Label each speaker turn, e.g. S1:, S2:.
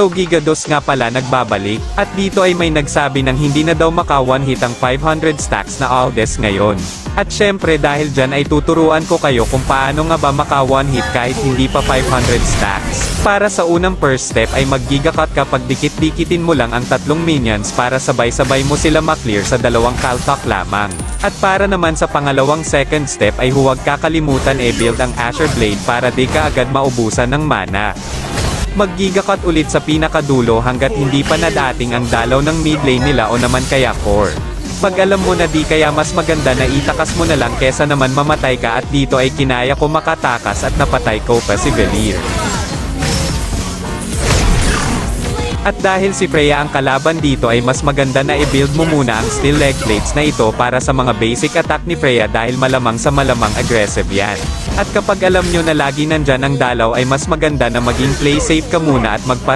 S1: So Gigados nga pala nagbabalik, at dito ay may nagsabi ng hindi na daw maka one hit ang 500 stacks na Aldes ngayon. At syempre dahil dyan ay tuturuan ko kayo kung paano nga ba maka one hit kahit hindi pa 500 stacks. Para sa unang first step ay mag gigacut kapag dikit-dikitin mo lang ang tatlong minions para sabay-sabay mo sila maklear sa dalawang kaltak lamang. At para naman sa pangalawang second step ay huwag kakalimutan e-build ang Asher Blade para di ka agad maubusan ng mana. Maggigakat ulit sa pinakadulo hanggat hindi pa nadating ang dalaw ng mid lane nila o naman kaya core. Pag alam mo na di kaya mas maganda na itakas mo na lang kesa naman mamatay ka at dito ay kinaya ko makatakas at napatay ko pa si Velir. At dahil si Freya ang kalaban dito ay mas maganda na i-build mo muna ang steel leg plates na ito para sa mga basic attack ni Freya dahil malamang sa malamang aggressive yan. At kapag alam nyo na lagi nandyan ang dalaw ay mas maganda na maging play safe ka muna at magpa